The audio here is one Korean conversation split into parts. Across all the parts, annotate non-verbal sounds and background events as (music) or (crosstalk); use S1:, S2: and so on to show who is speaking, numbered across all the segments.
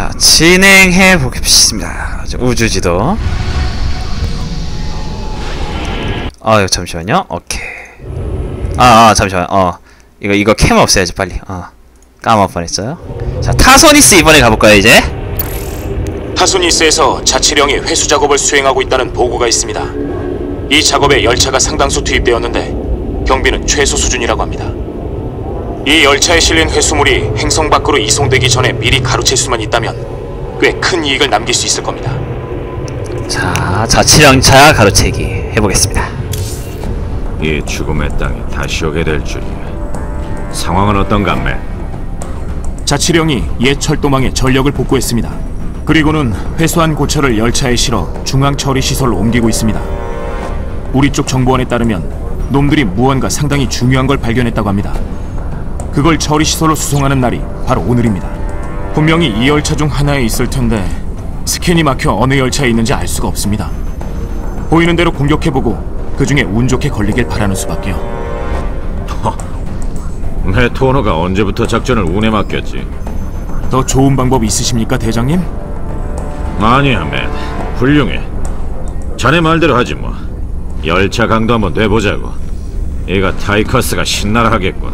S1: 자, 진행해 보겠습니다. 우주지도. 아, 잠시만요. 오케이. 아, 아, 잠시만. 어. 이거 이거 캠 없애야지 빨리. 어. 까먹을 뻔했어요. 자, 타소니스 이번에 가볼까요, 이제?
S2: 타소니스에서 자치령이 회수 작업을 수행하고 있다는 보고가 있습니다. 이 작업에 열차가 상당수 투입되었는데 경비는 최소 수준이라고 합니다. 이 열차에 실린 회수물이 행성 밖으로 이송되기 전에 미리 가로챌 수만 있다면 꽤 큰 이익을 남길 수 있을 겁니다.
S1: 자, 자치령차 가로채기 해보겠습니다.
S3: 이 죽음의 땅에 다시 오게 될 줄이야. 상황은 어떤가, 맨?
S2: 자치령이 옛 철도망에 전력을 복구했습니다. 그리고는 회수한 고철을 열차에 실어 중앙 처리 시설로 옮기고 있습니다. 우리 쪽 정보원에 따르면 놈들이 무언가 상당히 중요한 걸 발견했다고 합니다. 그걸 처리 시설로 수송하는 날이 바로 오늘입니다. 분명히 이 열차 중 하나에 있을 텐데 스캔이 막혀 어느 열차에 있는지 알 수가 없습니다. 보이는 대로 공격해보고 그 중에 운 좋게 걸리길 바라는 수밖에요.
S3: 메토너가 언제부터 작전을 운에 맡겼지?
S2: 더 좋은 방법 있으십니까, 대장님?
S3: 아니야, 맨. 훌륭해. 자네 말대로 하지 뭐. 열차 강도 한번 돼보자고. 얘가 타이커스가 신나라 하겠군.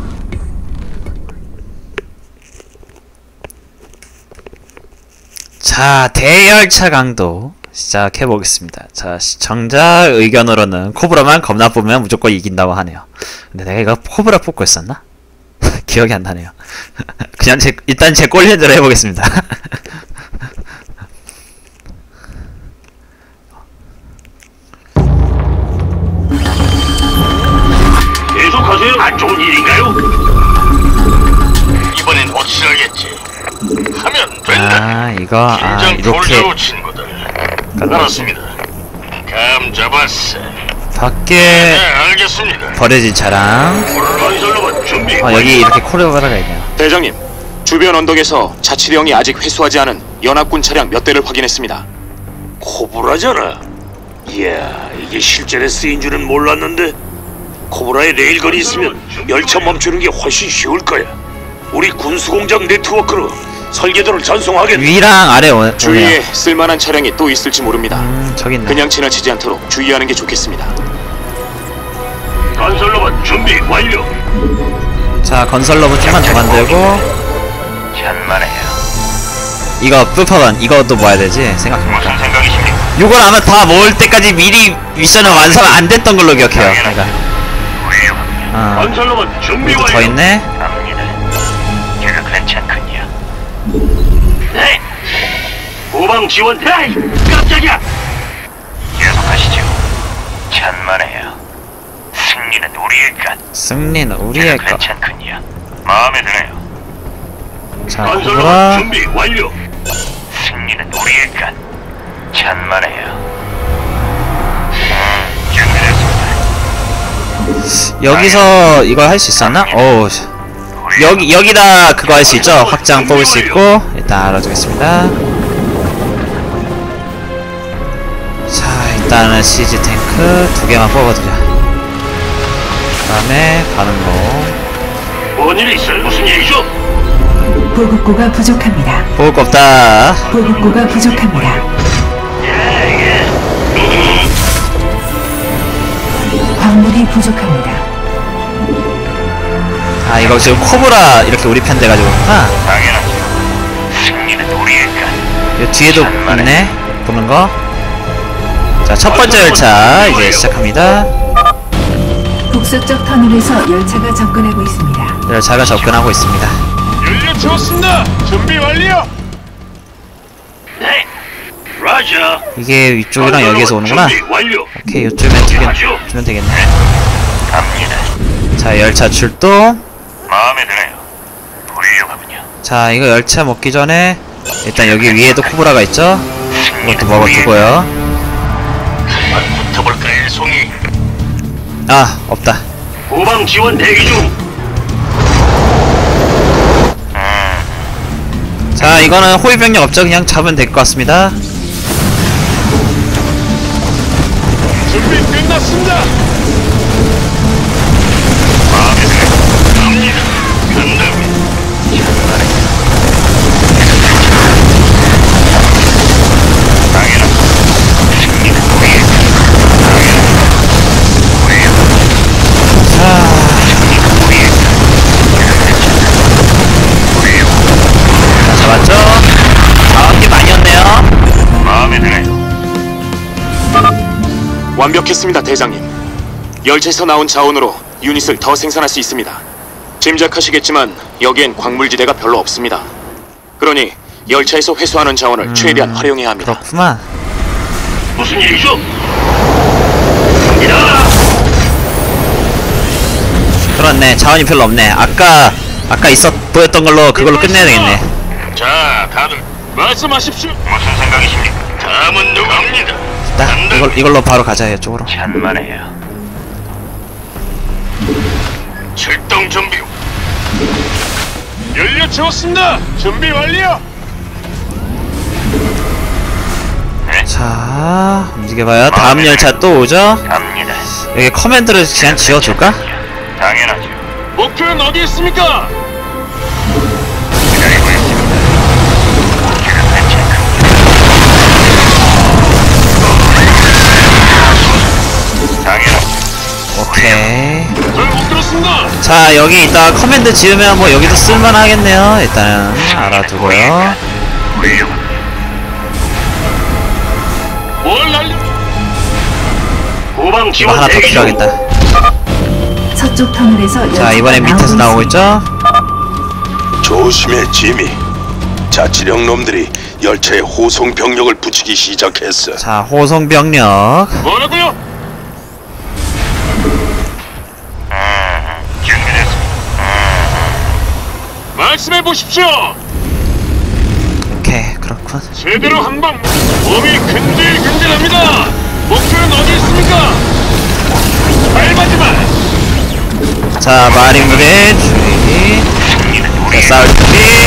S1: 자, 대열차 강도 시작해 보겠습니다. 자, 시청자 의견으로는 코브라만 겁나 뽑으면 무조건 이긴다고 하네요. 근데 내가 이거 코브라 뽑고 있었나? (laughs) 기억이 안 나네요. (laughs) 그냥 제, 일단 제 꼴레대로 해보겠습니다. (laughs)
S4: 계속하세요. 안 좋은 일인가요?
S1: 아, 이거, 아, 이렇게.
S4: 알았습니다. 감 잡았어.
S1: 밖에
S4: 네, 알겠습니다.
S1: 버려진 차랑. 어, 여기 이렇게 코레오가라가 있네요.
S2: 대장님, 주변 언덕에서 자치령이 아직 회수하지 않은 연합군 차량 몇 대를 확인했습니다.
S4: 코브라잖아. 이야, 이게 실전에 쓰인 줄은 몰랐는데 코브라에 레일건이 있으면 열차 멈추는 게 훨씬 쉬울 거야. 우리 군수공장 네트워크로 설계도를 전송하겠네.
S1: 위랑 아래 오, 오네요.
S2: 주위에 쓸만한 차량이 또 있을지 모릅니다.
S1: 음, 저기 있네.
S2: 그냥 지나치지 않도록 주의하는 게 좋겠습니다.
S4: 건설로봇 준비 완료.
S1: 자, 건설 로봇 좀만 더 만들고
S4: 잔만해요.
S1: 이거 뿌퍼건 이것도 모아야 되지 생각해보니까
S4: 무슨 생각이십니까?
S1: 이걸 아마 다 모을 때까지 미리 미션을 완성 안 됐던 걸로 기억해요 그러니까
S4: 훌륭합니다.
S1: 어,
S4: 건설로봇 준비 완료.
S1: 더 있네
S4: 갑니다. 제가 괜찮군요. 네. 후방 지원. 에이, 깜짝이야. 계속하시죠. 천만에요. 승리는 우리의 것.
S1: 승리는 우리의
S4: 제가 괜찮군요. 마음에 드네요. 건설로봇
S1: 코브라
S4: 준비 완료. 승리는 우리의 것. 천만에요. 음, 준비됐습니다.
S1: 여기서 이걸 할 수 있었나? 어우 여기 여기다 그거 할 수 있죠 확장 뽑을 수 있고 일단 알아두겠습니다 자 일단은 CG 탱크 두 개만 뽑아두자 그 다음에 반응로
S4: 뭔일 있어요? 무슨 얘기죠?
S5: 보급고가 부족합니다.
S1: 뽑을 거 없다
S5: 보급고가 부족합니다.
S4: 예, 예.
S5: 광물이 부족합니다.
S1: 아 이거 지금 코브라 이렇게 우리 편 돼가지고 그렇구나
S4: 당연하죠. 승리는 우리의 것.
S1: 이 뒤에도 있네 보는 거 자 첫 번째 열차 이제 시작합니다
S5: 북서쪽 터널에서 열차가 접근하고 있습니다.
S1: 열차가 접근하고 있습니다
S4: 연료 채웠습니다. 준비 완료. 네. 라자.
S1: 이게 위쪽이랑 여기에서 오는구나. 오케이 요쯤에 두개 주면 되겠네
S4: 갑니다.
S1: 자 열차 출동
S4: 마음에 드네요. 훌륭하군요.
S1: 자 이거 열차 먹기 전에 일단 여기 위에도 코브라가 있죠 이것도 먹어두고요
S4: 한번 붙어볼까요, 송이?
S1: 아 없다
S4: 후방 지원 대기 중.
S1: 자 이거는 호위병력 없죠 그냥 잡으면 될 것 같습니다
S6: 완벽했습니다, 대장님. 열차에서 나온 자원으로 유닛을 더 생산할 수 있습니다. 짐작하시겠지만 여기엔 광물지대가 별로 없습니다. 그러니 열차에서 회수하는 자원을 최대한 활용해야 합니다.
S1: 그렇구만
S7: 무슨 일이죠?
S1: 그렇네 자원이 별로 없네 아까 아까 있었 보였던 걸로 그걸로 끝내야 되겠네
S7: 자, 다들 말씀하십시오. 무슨 생각이십니까? 다음은 누구입니다.
S1: 자 이걸, 이걸로 바로 가자 이쪽으로
S7: 천만에요. 출동 준비. 연료 채웠습니다. 준비 완료.
S1: 자 움직여봐요 다음 열차 또 오죠
S7: 갑니다.
S1: 여기 커맨드를 그냥 지어줄까?
S7: 당연하죠. 목표는 어디 있습니까?
S1: 자 여기 이따 커맨드 지으면 뭐 여기도 쓸만하겠네요 일단은 알아두고요. 이거 하나 더
S7: 중.
S1: 필요하겠다.
S5: 서쪽 터널에서
S1: 자 이번엔 밑에서 나오고 있죠?
S8: 조심해 지미. 자치령 놈들이 열차에 호송 병력을 붙이기 시작했어.
S1: 자 호송 병력.
S7: 뭐라고요? 말씀해 보십시오.
S1: 오케이 그렇군
S7: 제대로 한 방 몸이 근질근질합니다. 목표는 어디 있습니까? 밟아지마.
S1: 자 마린 무대 주의 자 싸울 준비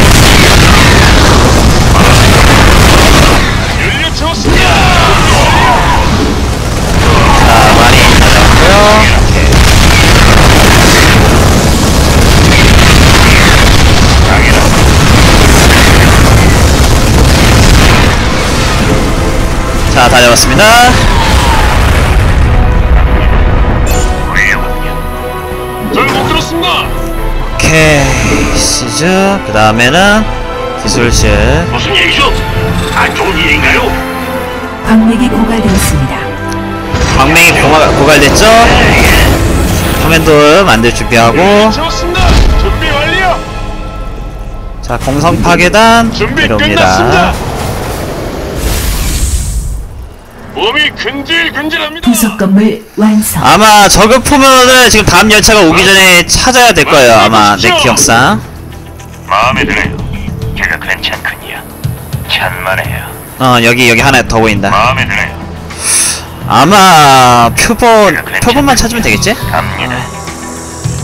S1: 자다 잡았습니다
S7: 잘못 들었습니다.
S1: 오케이 시즈 그 다음에는 기술실
S7: 무슨 일이죠? 안 좋은 일인가요?
S5: 광맥이 고갈되었습니다.
S1: 광명이 고갈, 고갈됐죠? 커맨드 만들 준비하고
S7: 채웠습니다. 준비 완료.
S1: 자 공성 파괴단
S7: 준비
S1: 내려옵니다
S7: 몸이 근질근질합니다.
S5: 부속 건물 완성.
S1: 아마 저급 포면을 지금 다음 열차가 오기 전에 찾아야 될 거예요 아마 내 기억상
S7: 마음에 드네요. 제가 괜찮군요. 천만에요.
S1: 어 여기 여기 하나 더 보인다
S7: 마음에 드네요.
S1: 아마 표본 표본만 찾으면 되겠지?
S7: 갑니다.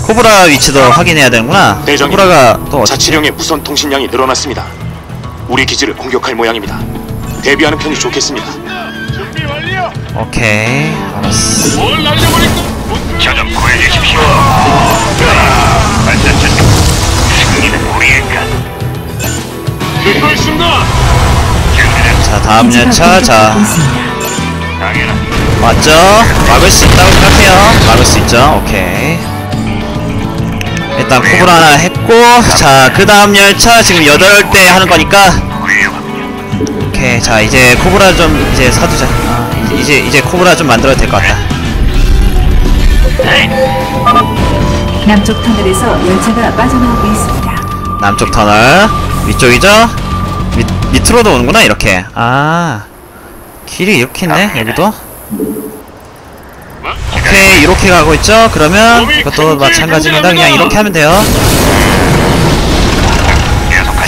S1: 코브라 위치도 확인해야 되는구나
S6: 대장님,
S1: 코브라가 또 어디
S6: 자치령의 무선 통신량이 늘어났습니다. 우리 기지를 공격할 모양입니다. 대비하는 편이 좋겠습니다.
S1: 오케이 알았어
S7: 뭘 날려버릴까? 저좀 구해주십시오. 승리는 것. 듣고 있습니다. 준비됐.
S1: 자 다음 열차 자. 맞죠? 막을 수 있다고 생각해요 막을 수 있죠 오케이 일단 코브라 하나 했고 자 그 다음 열차 지금 8대 하는 거니까. 오케이 자 이제 코브라 좀 이제 사두자 아, 이제- 이제 코브라 좀 만들어도 될 것 같다
S5: 남쪽 터널에서 열차가 빠져나오고 있습니다.
S1: 남쪽 터널 위쪽이죠? 밑, 밑으로도 오는구나 이렇게 아 길이 이렇게 있네 여기도 오케이 이렇게 가고 있죠? 그러면 이것도 마찬가지입니다 그냥 이렇게 하면 돼요.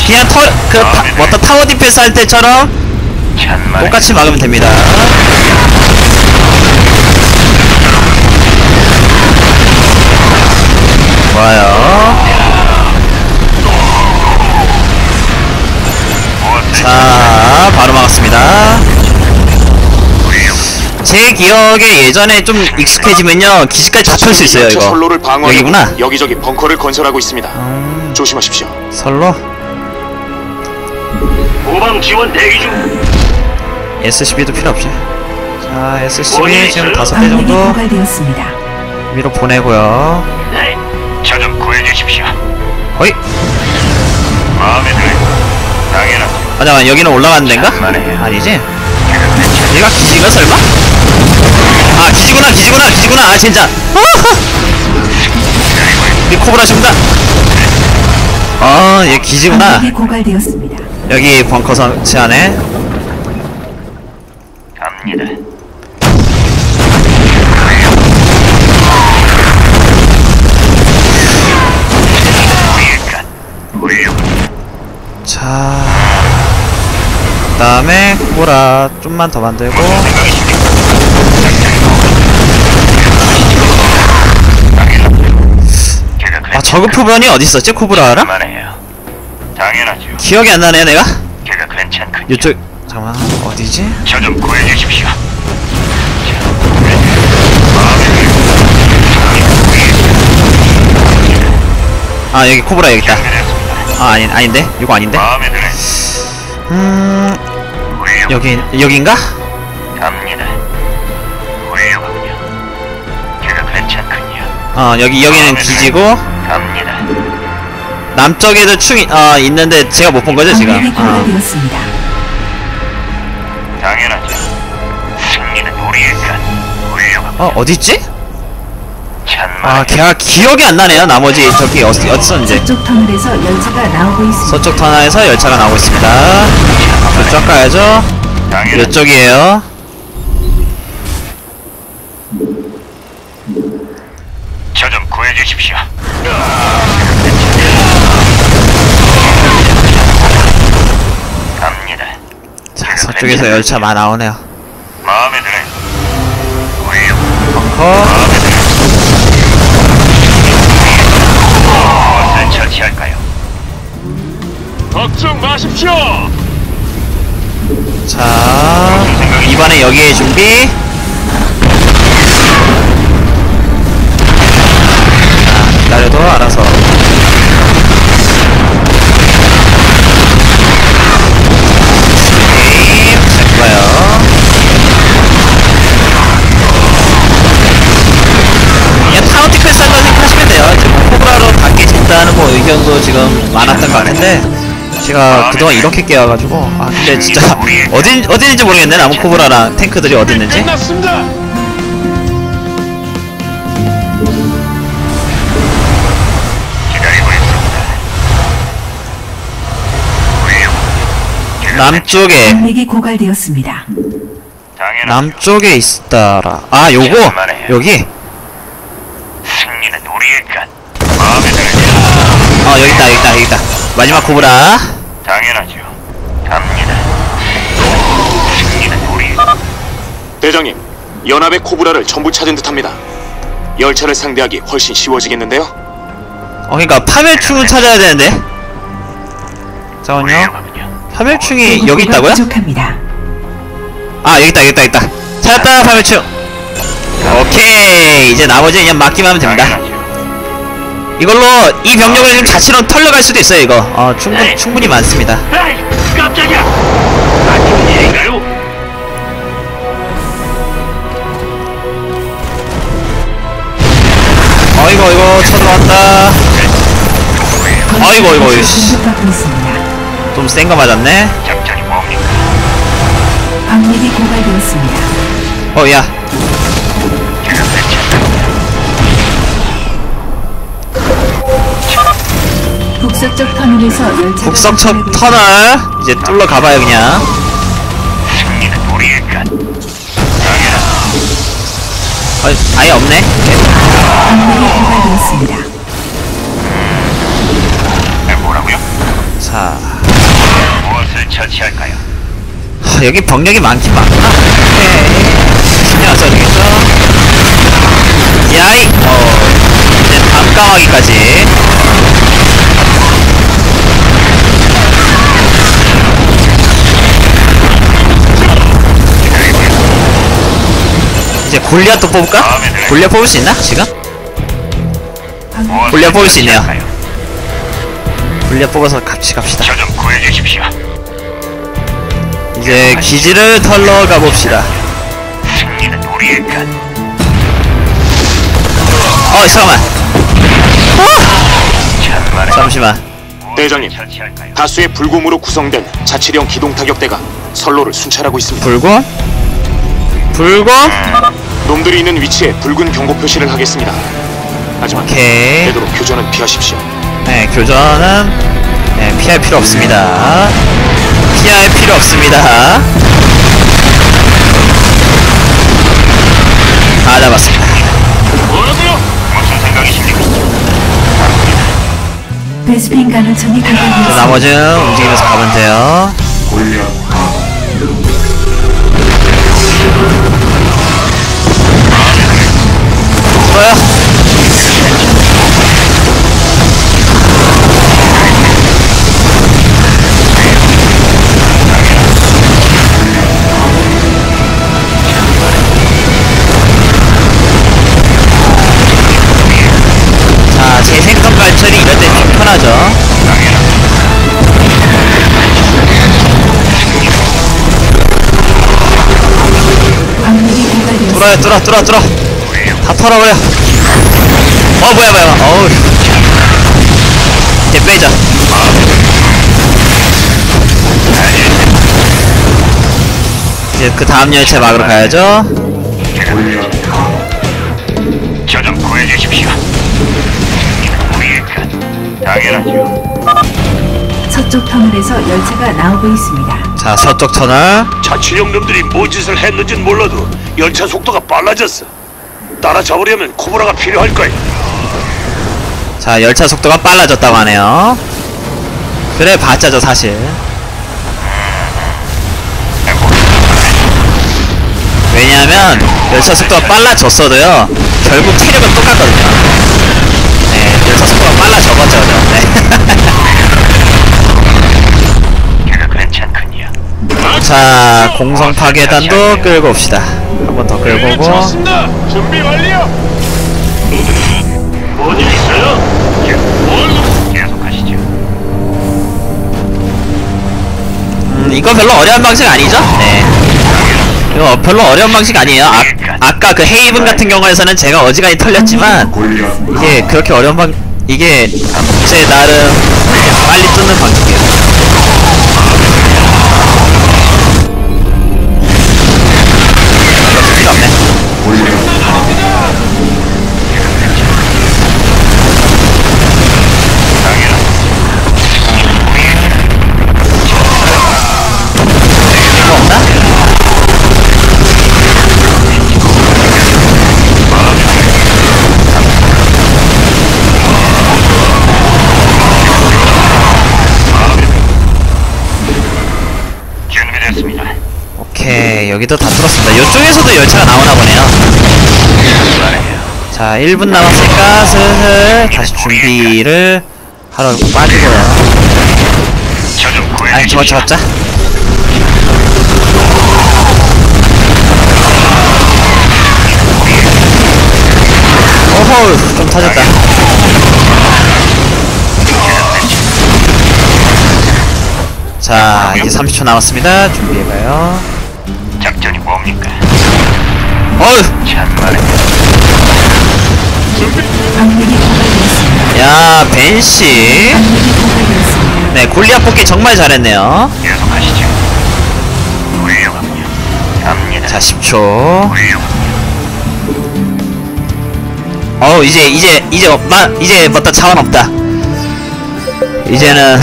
S1: 그냥 터, 그 타, 어떤 타워 디펜스 할 때처럼. 똑같이 막으면 됩니다. 좋아요. 자 바로 막았습니다. 제 기억에 예전에 좀 익숙해지면요. 기지까지 잡힐 수 있어요 이거.
S6: 선로를
S1: 여기구나.
S6: 여기저기 벙커를 건설하고 있습니다.
S1: 음,
S6: 조심하십시오.
S1: 설로?
S7: 후방 지원 대기 중.
S1: SCB도 필요 없이 자 SCB 지금? 다섯 대
S5: 광맥이
S1: 정도
S5: 고갈되었습니다.
S1: 위로 보내고요
S7: 네. 저 좀 구해주십시오.
S1: 허이
S7: 마음에 들어요. 당연.
S1: 아 잠깐 여기는 올라가는 데인가? 아니지? 얘가 기지가 설마? 아 기지구나 기지구나 기지구나 아 진짜 이 코브라 죽다 아 얘 기지구나
S5: 고갈되었습니다.
S1: 여기 벙커 설치 안에 자 그 다음에 코브라 좀만 더 만들고 아 저급 있었지 코브라라?
S4: 그만해요. 당연하죠.
S1: 기억이 안 나네 내가
S4: 제가.
S1: 이쪽 잠깐만 어디지?
S4: 저 좀 구해주십시오.
S1: 아 여기 코브라 여기 있다. 아 아니 아닌데 이거 아닌데.
S4: 음.
S1: 여기 여긴가?
S4: 갑니다. 훌륭하군요. 제가 괜찮군요.
S1: 어 여기 여기는 기지고
S4: 갑니다.
S1: 남쪽에도 충이 어 있는데 제가 못 본 거죠 지금 어.
S4: 당연하죠. 승리는 우리의 것.
S1: 어 어디 있지? 아 걔가 기억이 안 나네요 나머지 저기 어디 어디 있었는지
S5: 서쪽 터널에서 열차가 나오고 있습니다.
S1: 서쪽 터널에서 열차가 나오고 있습니다 이쪽 가야죠. 이쪽이에요
S4: 저 좀 구해주십시오. 갑니다.
S1: 자 서쪽에서 열차 많이 나오네요
S4: 마음에 드네.
S1: 벙커
S4: 처치할까요?
S2: 걱정 마십시오.
S1: 자 이번에 여기에 준비 자 기다려도 알아서 제가 그동안 이렇게 깨워가지고 아 근데 진짜 (laughs) 어디 어디인지 모르겠네 나무 코브라랑 탱크들이.
S4: 훌륭.
S1: 남쪽에
S5: 고갈되었습니다.
S1: 남쪽에 있다라 아 요거 여기
S4: 승리는 우리의 것. 마음에 드네.
S1: 어 여기 있다 여기 있다 여기 있다 마지막 코브라
S4: 당연하죠. 갑니다. 승리는 우리.
S6: 대장님, 연합의 코브라를 전부 찾은 듯합니다. 열차를 상대하기 훨씬 쉬워지겠는데요?
S1: 어 그러니까 파멸충을 찾아야 되는데 잠깐만요
S4: 훌륭하군요.
S1: 파멸충이 여기
S5: 보급고가
S1: 있다고요?
S5: 부족합니다.
S1: 아 여기 있다 여기 있다 여기 있다 찾았다 파멸충 오케이 이제 나머지 그냥 맡기만 하면 됩니다
S4: 당연하죠.
S1: 이걸로 이 병력을 지금 자치로 털려갈 수도 있어요 이거 어 충분, 충분히 많습니다
S4: 에이, 깜짝이야. 안 좋은 일인가요?
S1: 어이구 어이구 쳐들어왔다 아이고, 아이고, 아이고, 씨.
S5: 공격받고 있습니다.
S1: 좀센 거 맞았네
S4: 작전이 뭡니까?
S5: 광맥이 고갈되었습니다.
S1: 어야
S5: 북서쪽 터널에서 열차가 도착하고
S1: 터널 이제 뚫러 가봐요 그냥
S4: 승리는 우리의 것. 당연하죠.
S1: 어, 아예 없네.
S4: 네, 뭐라고요?
S1: 자
S4: 무엇을 처치할까요?
S1: 하, 여기 병력이 많긴 많구나 오케이 신경 안 써도 되겠죠 야이 어 이제 까마귀까지 이제 골리앗도 뽑을까? 골리앗 뽑을 수 있나 지금? 골리앗 뽑을 수 있네요? 골리앗 뽑아서 같이 갑시다. 이제 기지를 털러 가봅시다. 어 잠깐만
S4: 천만에
S1: 잠시만
S6: 대장님, 다수의 불곰으로 구성된 자치령 기동 타격대가 선로를 순찰하고 있습니다.
S1: 불곰? 불곰?
S6: 놈들이 있는 위치에 붉은 경고 표시를 하겠습니다. 하지만
S1: 오케이.
S6: 되도록 교전은 피하십시오.
S1: 네, 교전은 네, 피할 필요 없습니다. 피할 필요 없습니다. 다 잡았습니다.
S6: 무슨 생각이십니까?
S5: 베스핀 가능성이
S1: 그
S5: 고갈되었습니다.
S1: 나머지는 움직이면서 가면 돼요. 뭐 재생선 발철이 이럴 때 좀 편하죠. 뚫어요, 뚫어, 뚫어, 뚫어. 다 털어버려. 어, 뭐야, 뭐야. 어우. 이제 빼자. 이제 그 다음 열차 막으러 가야죠.
S6: 저좀 구해주십시오. 당연하죠.
S5: 서쪽 터널에서 열차가 나오고 있습니다.
S1: 자, 서쪽 터널.
S4: 자치령 놈들이 뭐 짓을 했는진 몰라도 열차 속도가 빨라졌어. 따라잡으려면 코브라가 필요할 거야.
S1: 자, 열차 속도가 빨라졌다고 하네요. 그래, 봤자죠, 사실. 왜냐하면, 열차 속도가 빨라졌어도요, 결국 체력은 똑같거든요. 네, 열차 속도가 빨라져봤죠, 네.
S6: 괜찮군요.
S1: 자, 공성 파괴단도 끌고 옵시다. 한 번 더 끌고 오고.
S6: 준비 완료. 뭔일 있어요? 뭘 계속하시죠.
S1: 음, 이거 별로 어려운 방식 아니죠? 네. 이거 별로 어려운 방식 아니에요. 아, 아까 그 헤이븐 같은 경우에서는 제가 어지간히 털렸지만, 이게 그렇게 어려운 방, 이게 제 나름 빨리 뚫는 방식이에요. 여기도 다 뚫었습니다. 이쪽에서도 열차가 나오나 보네요. 자 1분 남았으니까 슬슬 다시 준비를 하러 빠지고요. 아니 좋아 좋았자? 오호 좀 터졌다. 자 이제 30초 남았습니다. 준비해봐요
S6: 작전이 뭡니까?
S1: 어휴
S5: 고갈되었습니다.
S1: 야 벤씨. 네 골리앗 뽑기 정말 잘했네요
S6: 계속하시죠. 훌륭하군요. 갑니다.
S1: 자 10초
S6: 훌륭하군요.
S1: 어우 이제 이제 이제 없마 이제 뭐다 차원 없다 이제는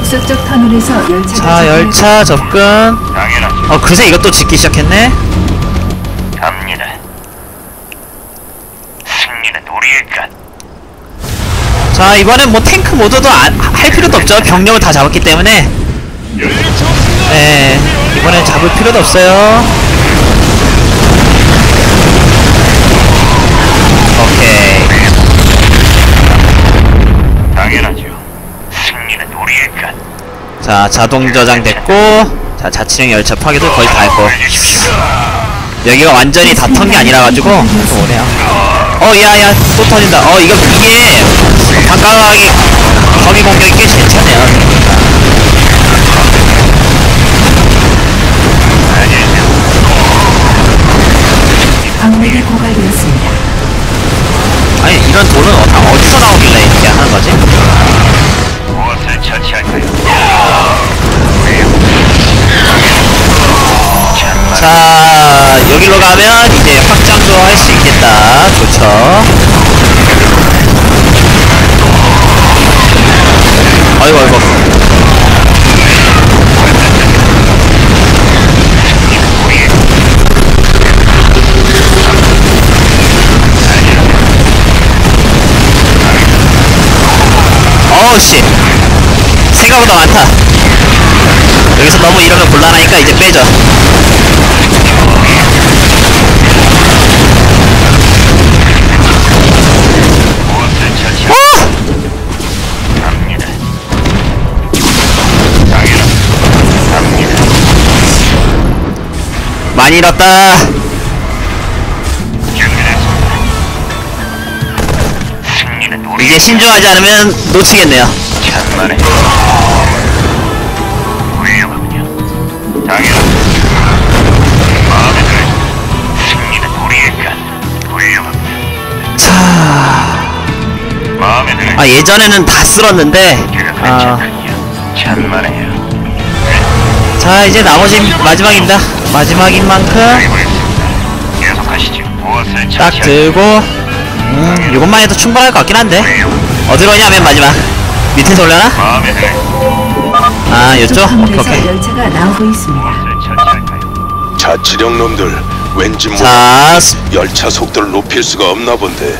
S5: 북서쪽 터널에서 열차가
S1: 자 열차 접근
S6: 당연하죠.
S1: 어 그새 이것도 짓기 시작했네
S6: 갑니다. 승리는 우리의 것.
S1: 자 이번엔 뭐 탱크 모드도 안, 할 필요도 없죠 병력을 다 잡았기 때문에 네 이번엔 잡을 필요도 없어요 자 자동 저장 됐고 자 자치령 열차 파괴도 거의 다 했고 여기가 완전히 다 턴 게 아니라 가지고 좀 오네요 어 야야 또 터진다 어 이거 이게 반가하게 거미 공격이 꽤 괜찮네요
S5: 고갈되었습니다.
S1: 아니 이런 돈은 어- 다 어디서 나오길래 이렇게 하는 거지? 자 여기로 가면 이제 확장도 할 수 있겠다. 좋죠? 아이고 아이고. 어우씨. 생각보다 많다. 여기서 너무 이러면 곤란하니까 이제 빼죠 많이 잃었다 이제 신중하지 않으면 놓치겠네요
S4: 천만에 훌륭하군요. 당연하다. 마음에 들어. 승리는 우리의 것. 훌륭하군요.
S1: 자...
S4: 마음에 들어.
S1: 아 예전에는 다 쓸었는데 아.
S4: 천만에요.
S1: 자 이제 나머지 마지막입니다 마지막인 만큼 딱 들고 음 이것만 해도 충분할 것 같긴 한데 어디로 오냐면 마지막 밑에서 올려나? 아 이쪽? 오케이
S5: 열차가 나오고 있습니다.
S8: 자치령 놈들 왠지 모르게
S1: 자 스-
S8: 열차 속도를 높일 수가 없나 본데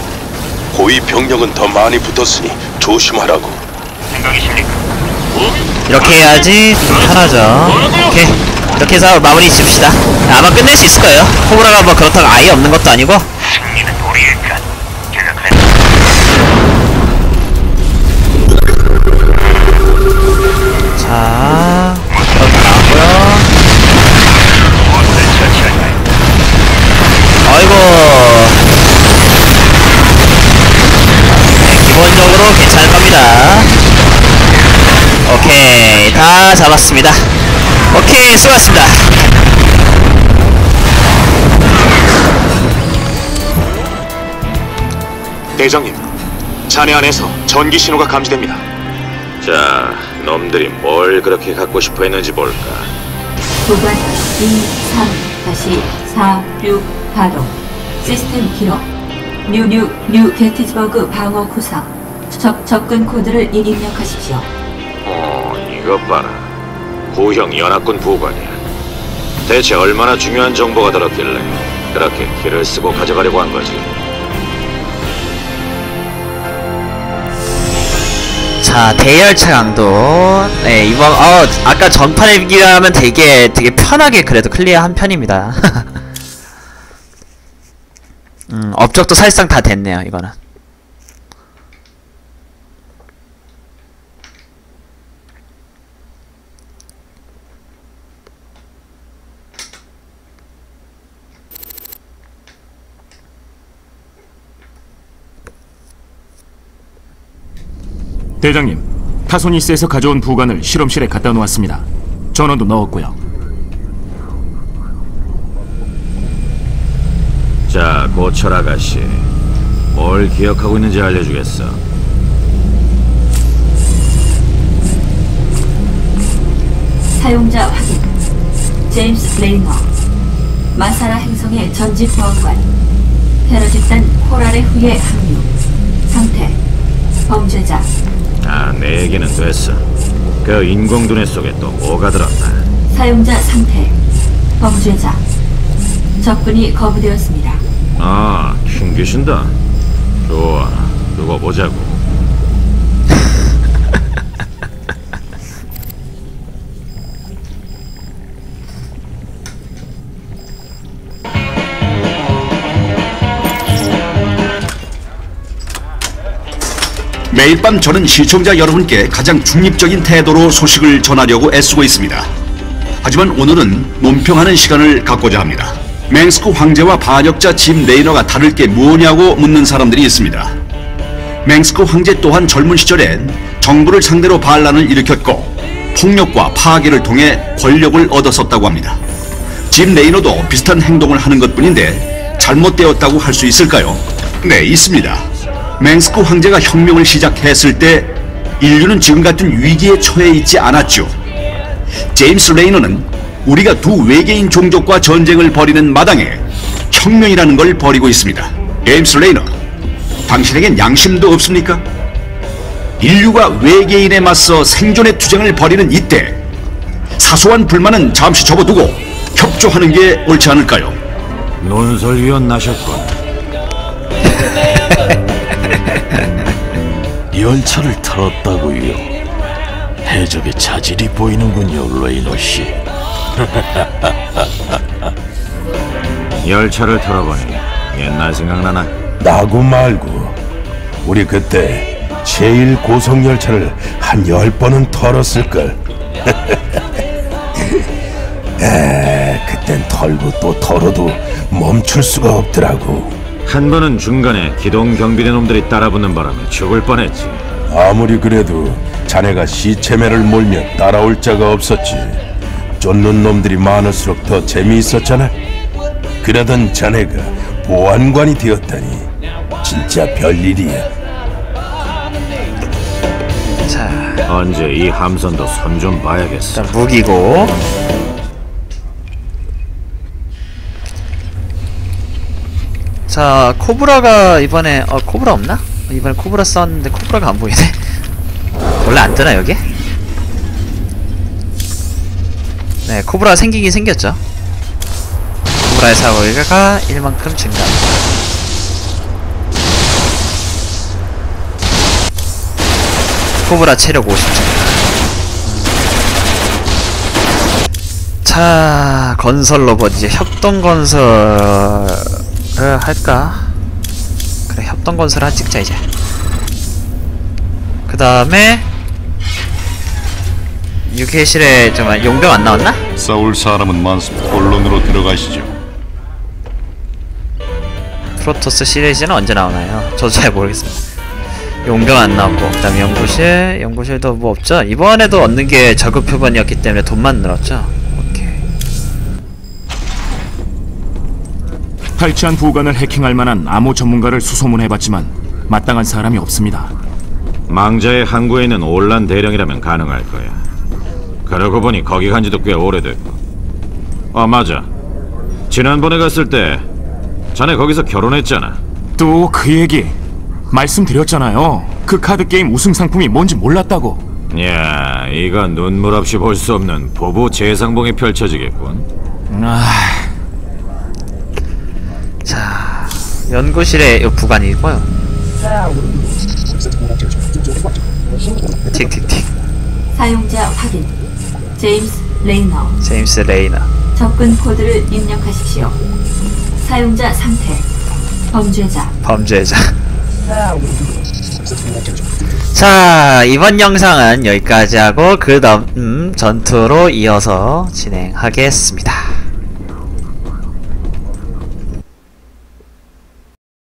S8: 고위 병력은 더 많이 붙었으니 조심하라고
S4: 생각이십니까?
S1: 이렇게 해야지 좀 편하죠. 오케이. 이렇게 해서 마무리 짓읍시다. 아마 끝낼 수 있을 거예요. 코브라가 뭐 그렇다고 아예 없는 것도 아니고. 자 다 잡았습니다 오케이 수고하셨습니다
S6: 대장님, 잔해 안에서 전기 신호가 감지됩니다.
S3: 자, 놈들이 뭘 그렇게 갖고 싶어 했는지 볼까.
S9: 구간 2, 3, 다시 4, 6, 가동. 시스템 기록. 뉴뉴 뉴 게티즈버그 방어 구상. 접, 접근 코드를 입력하십시오.
S3: 어, 이것 봐라. 구형 연합군 부관이야. 대체 얼마나 중요한 정보가 들었길래 그렇게 길을 쓰고 가져가려고 한 거지?
S1: 자 대열차 강도 네 이번 어 아까 전판에 비교하면 되게 되게 편하게 그래도 클리어한 편입니다 (laughs) 음 업적도 사실상 다 됐네요 이거는
S2: 대장님, 타소니스에서 가져온 부관을 실험실에 갖다 놓았습니다. 전원도 넣었고요.
S3: 자, 고철 아가씨. 뭘 기억하고 있는지 알려주겠어.
S9: 사용자 확인. 제임스 레이너. 마사라 행성의 전직 보안관. 테러 집단 코랄의 후예 합류. 상태. 범죄자.
S3: 얘기는 됐어. 그 인공두뇌 속에 또 뭐가 들었나?
S9: 사용자 상태. 범죄자. 접근이 거부되었습니다.
S3: 아, 튕기신다. 좋아, 두고 보자고.
S10: 매일 밤 저는 시청자 여러분께 가장 중립적인 태도로 소식을 전하려고 애쓰고 있습니다. 하지만 오늘은 논평하는 시간을 갖고자 합니다. 맹스크 황제와 반역자 짐 레이너가 다를 게 뭐냐고 묻는 사람들이 있습니다. 맹스크 황제 또한 젊은 시절엔 정부를 상대로 반란을 일으켰고 폭력과 파괴를 통해 권력을 얻었었다고 합니다. 짐 레이너도 비슷한 행동을 하는 것뿐인데 잘못되었다고 할 수 있을까요? 네, 있습니다. 맹스크 황제가 혁명을 시작했을 때 인류는 지금 같은 위기에 처해 있지 않았죠. 제임스 레이너는 우리가 두 외계인 종족과 전쟁을 벌이는 마당에 혁명이라는 걸 벌이고 있습니다. 에임스 레이너, 당신에겐 양심도 없습니까? 인류가 외계인에 맞서 생존의 투쟁을 벌이는 이때 사소한 불만은 잠시 접어두고 협조하는 게 옳지 않을까요?
S3: 논설위원 나셨군.
S11: 열차를 탈었다고요. 해적의 자질이 보이는군요, 레이너 씨. (laughs)
S3: 열차를 털어보니 옛날 생각나나?
S11: 나고 말고 우리 그때 제일 고속 열차를 한 열 번은 털었을걸. (laughs) 에, 그땐 털고 또 털어도 멈출 수가 없더라고.
S3: 한 번은 중간에 기동 경비대 놈들이 따라붙는 바람에 죽을 뻔했지.
S11: 아무리 그래도 자네가 시체매를 몰면 따라올 자가 없었지. 쫓는 놈들이 많을수록 더 재미있었잖아. 그러던 자네가 보안관이 되었다니 진짜 별일이야.
S1: 자
S3: 언제 이 함선도 손 좀 봐야겠어.
S1: 일단 무기고 자 코브라가 이번에 어 코브라 없나? 이번에 코브라 썼는데 코브라가 안 보이네. (laughs) 원래 안 뜨나 여기? 네 코브라 생기긴 생겼죠. 코브라의 사거리가 1만큼 증가합니다 코브라 체력 50 증가 자 건설 로봇 이제 협동 건설 을 할까? 그래 협동 건설 한 찍자 이제 그 다음에 유해실에 잠깐 용병 안 나왔나?
S12: 싸울 사람은 많습니다. 본론으로 들어가시죠.
S1: 프로토스 시리즈는 언제 나오나요? 저도 잘 모르겠습니다. 용병 안 나왔고 그 다음 에 연구실 연구실도 뭐 없죠? 이번에도 얻는 게 저급 표본이었기 때문에 돈만 늘었죠.
S2: 탈취한 부관을 해킹할 만한 암호 전문가를 수소문해봤지만 마땅한 사람이 없습니다.
S3: 망자의 항구에 있는 올란 대령이라면 가능할 거야. 그러고 보니 거기 간 지도 꽤 오래됐고. 아 맞아. 지난번에 갔을 때 자네 거기서 결혼했잖아.
S2: 또 그 얘기 말씀드렸잖아요. 그 카드 게임 우승 상품이 뭔지 몰랐다고.
S3: 야, 이거 눈물 없이 볼 수 없는 부부 재상봉이 펼쳐지겠군.
S2: 아,
S1: 연구실에 요 부관이고요. 틱틱틱
S9: 사용자 확인. 제임스 레이너.
S1: 제임스 레이너.
S9: 접근 코드를 입력하십시오. 사용자 상태. 범죄자.
S1: 범죄자. 자, 이번 영상은 여기까지 하고 그 다음 음, 전투로 이어서 진행하겠습니다.